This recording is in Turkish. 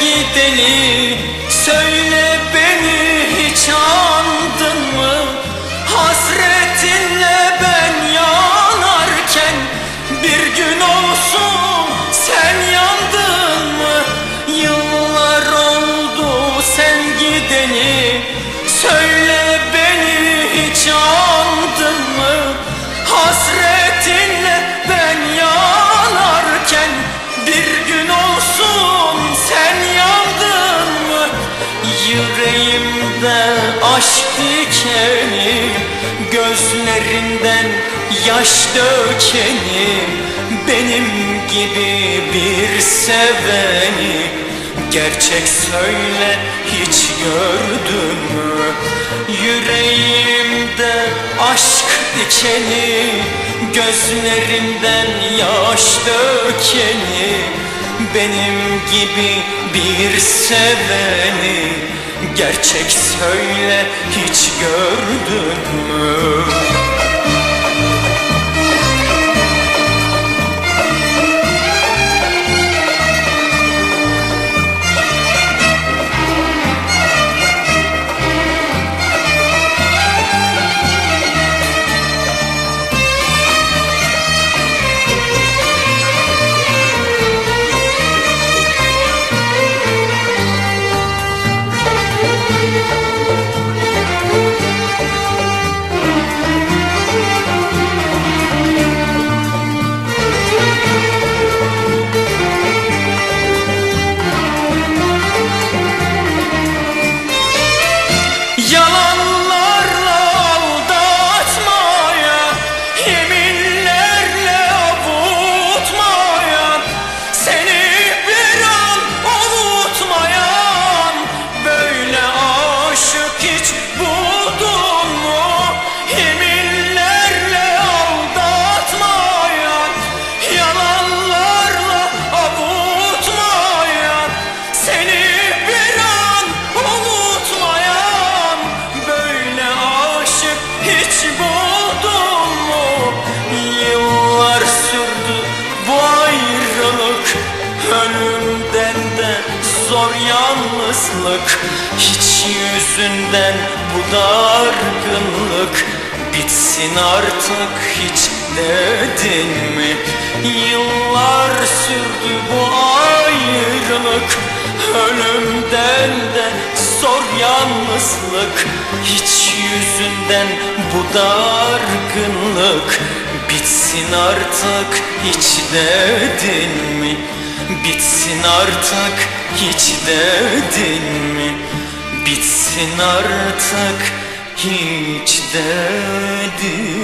gideli Söyle Yüreğimde aşk dikeni Gözlerinden yaş dökeni Benim gibi bir seveni Gerçek söyle hiç gördün mü? Yüreğimde aşk dikeni Gözlerimden yaş dökeni Benim gibi bir seveni Gerçek söyle hiç gördün mü Ölümden de zor yalnızlık Hiç yüzünden bu dargınlık Bitsin artık hiç dedin mi? Yıllar sürdü bu ayrılık Ölümden de zor yalnızlık Hiç yüzünden bu dargınlık Bitsin artık hiç dedin mi? Bitsin artık hiç dedin mi? Bitsin artık hiç dedin mi?